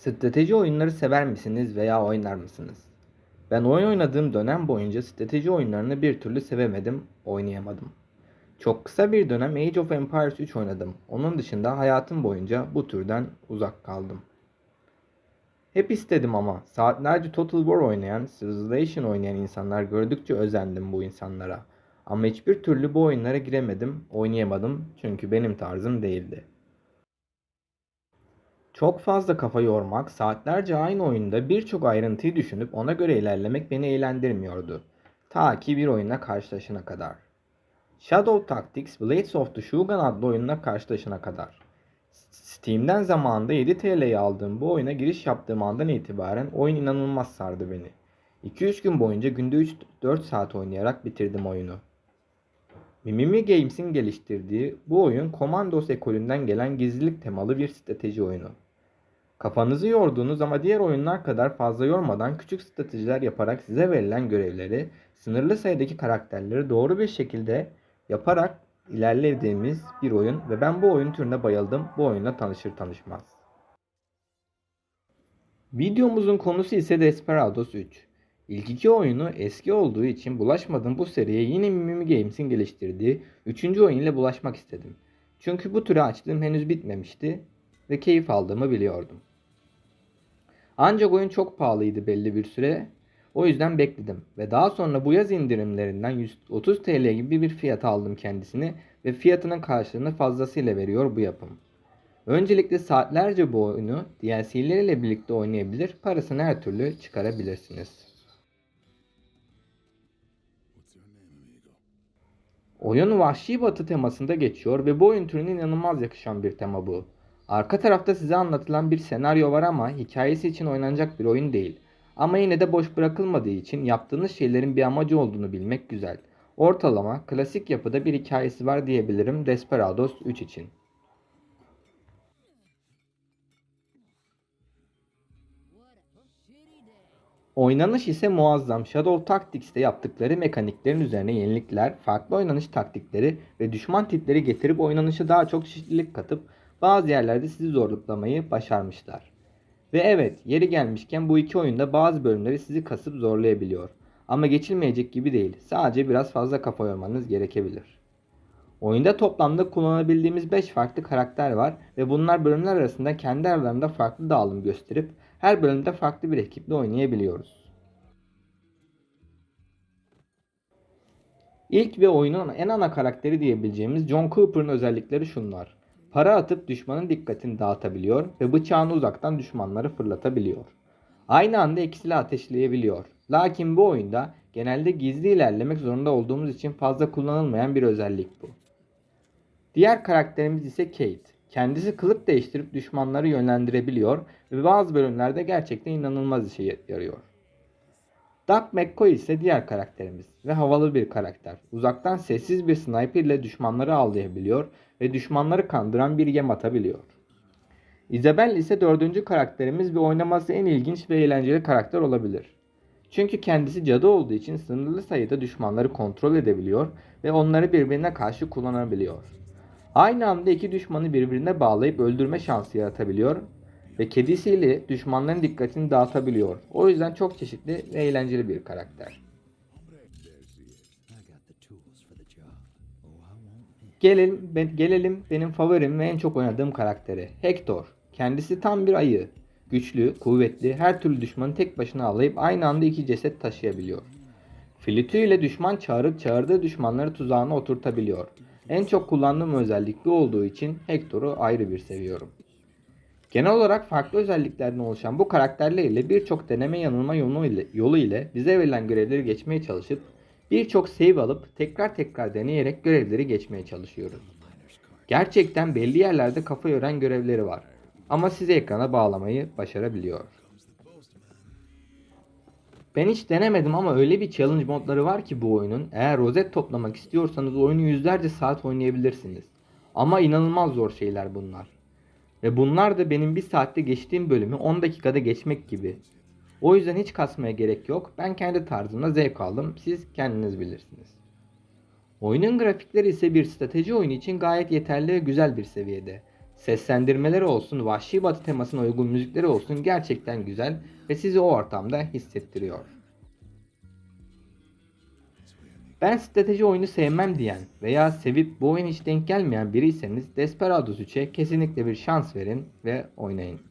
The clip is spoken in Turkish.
Strateji oyunları sever misiniz veya oynar mısınız? Ben oyun oynadığım dönem boyunca strateji oyunlarını bir türlü sevemedim, oynayamadım. Çok kısa bir dönem Age of Empires 3 oynadım. Onun dışında hayatım boyunca bu türden uzak kaldım. Hep istedim ama saatlerce Total War oynayan, Civilization oynayan insanlar gördükçe özendim bu insanlara. Ama hiçbir türlü bu oyunlara giremedim, oynayamadım çünkü benim tarzım değildi. Çok fazla kafa yormak, saatlerce aynı oyunda birçok ayrıntıyı düşünüp ona göre ilerlemek beni eğlendirmiyordu. Ta ki bir oyunla karşılaşana kadar. Shadow Tactics Blades of the Shogun adlı oyunla karşılaşana kadar. Steam'den zamanında 7 TL'ye aldığım bu oyuna giriş yaptığım andan itibaren oyun inanılmaz sardı beni. 2-3 gün boyunca günde 3-4 saat oynayarak bitirdim oyunu. Mimimi Games'in geliştirdiği bu oyun Commandos ekolünden gelen gizlilik temalı bir strateji oyunu. Kafanızı yorduğunuz ama diğer oyunlar kadar fazla yormadan küçük stratejiler yaparak size verilen görevleri, sınırlı sayıdaki karakterleri doğru bir şekilde yaparak ilerlediğimiz bir oyun ve ben bu oyun türüne bayıldım. Bu oyunla tanışır tanışmaz. Videomuzun konusu ise Desperados 3. İlk iki oyunu eski olduğu için bulaşmadığım bu seriye yine Mimimi Games'in geliştirdiği 3. oyun ile bulaşmak istedim. Çünkü bu türü açtığım henüz bitmemişti ve keyif aldığımı biliyordum. Ancak oyun çok pahalıydı belli bir süre. O yüzden bekledim ve daha sonra bu yaz indirimlerinden 130 TL gibi bir fiyata aldım kendisini ve fiyatının karşılığını fazlasıyla veriyor bu yapım. Öncelikle saatlerce bu oyunu DLC'leriyle birlikte oynayabilir, parasını her türlü çıkarabilirsiniz. Oyun vahşi batı temasında geçiyor ve bu oyun türüne inanılmaz yakışan bir tema bu. Arka tarafta size anlatılan bir senaryo var ama hikayesi için oynanacak bir oyun değil. Ama yine de boş bırakılmadığı için yaptığınız şeylerin bir amacı olduğunu bilmek güzel. Ortalama, klasik yapıda bir hikayesi var diyebilirim Desperados 3 için. Oynanış ise muazzam. Shadow Tactics'te yaptıkları mekaniklerin üzerine yenilikler, farklı oynanış taktikleri ve düşman tipleri getirip oynanışa daha çok çeşitlilik katıp bazı yerlerde sizi zorluklamayı başarmışlar. Ve evet, yeri gelmişken bu iki oyunda bazı bölümleri sizi kasıp zorlayabiliyor. Ama geçilmeyecek gibi değil. Sadece biraz fazla kafa yormanız gerekebilir. Oyunda toplamda kullanabildiğimiz 5 farklı karakter var ve bunlar bölümler arasında kendi aralarında farklı dağılım gösterip her bölümde farklı bir ekiple oynayabiliyoruz. İlk ve oyunun en ana karakteri diyebileceğimiz John Cooper'ın özellikleri şunlar. Para atıp düşmanın dikkatini dağıtabiliyor ve bıçağını uzaktan düşmanları fırlatabiliyor. Aynı anda iki silah ateşleyebiliyor. Lakin bu oyunda genelde gizli ilerlemek zorunda olduğumuz için fazla kullanılmayan bir özellik bu. Diğer karakterimiz ise Kate. Kendisi kılık değiştirip düşmanları yönlendirebiliyor ve bazı bölümlerde gerçekten inanılmaz işe yarıyor. Doug McCoy ise diğer karakterimiz ve havalı bir karakter. Uzaktan sessiz bir sniper ile düşmanları avlayabiliyor ve düşmanları kandıran bir yem atabiliyor. Isabel ise dördüncü karakterimiz ve oynaması en ilginç ve eğlenceli karakter olabilir. Çünkü kendisi cadı olduğu için sınırlı sayıda düşmanları kontrol edebiliyor ve onları birbirine karşı kullanabiliyor. Aynı anda iki düşmanı birbirine bağlayıp öldürme şansı yaratabiliyor ve kedisiyle düşmanların dikkatini dağıtabiliyor. O yüzden çok çeşitli ve eğlenceli bir karakter. Gelelim, ben, gelelim benim favorim ve en çok oynadığım karaktere. Hector. Kendisi tam bir ayı. Güçlü, kuvvetli, her türlü düşmanı tek başına avlayıp aynı anda iki ceset taşıyabiliyor. Flütü ile düşman çağırıp çağırdığı düşmanları tuzağına oturtabiliyor. En çok kullandığım özellik bu olduğu için Hector'u ayrı bir seviyorum. Genel olarak farklı özelliklerden oluşan bu karakterleriyle birçok deneme yanılma yolu ile, yolu ile bize verilen görevleri geçmeye çalışıp birçok save alıp tekrar tekrar deneyerek görevleri geçmeye çalışıyoruz. Gerçekten belli yerlerde kafa yoran görevleri var ama sizi ekrana bağlamayı başarabiliyor. Ben hiç denemedim ama öyle bir challenge modları var ki bu oyunun. Eğer rozet toplamak istiyorsanız oyunu yüzlerce saat oynayabilirsiniz. Ama inanılmaz zor şeyler bunlar. Ve bunlar da benim bir saatte geçtiğim bölümü 10 dakikada geçmek gibi. O yüzden hiç kasmaya gerek yok. Ben kendi tarzımda zevk aldım. Siz kendiniz bilirsiniz. Oyunun grafikleri ise bir strateji oyunu için gayet yeterli ve güzel bir seviyede. Seslendirmeleri olsun, Vahşi Batı temasına uygun müzikleri olsun gerçekten güzel ve sizi o ortamda hissettiriyor. Ben strateji oyunu sevmem diyen veya sevip bu oyun hiç denk gelmeyen biriyseniz Desperados 3'e kesinlikle bir şans verin ve oynayın.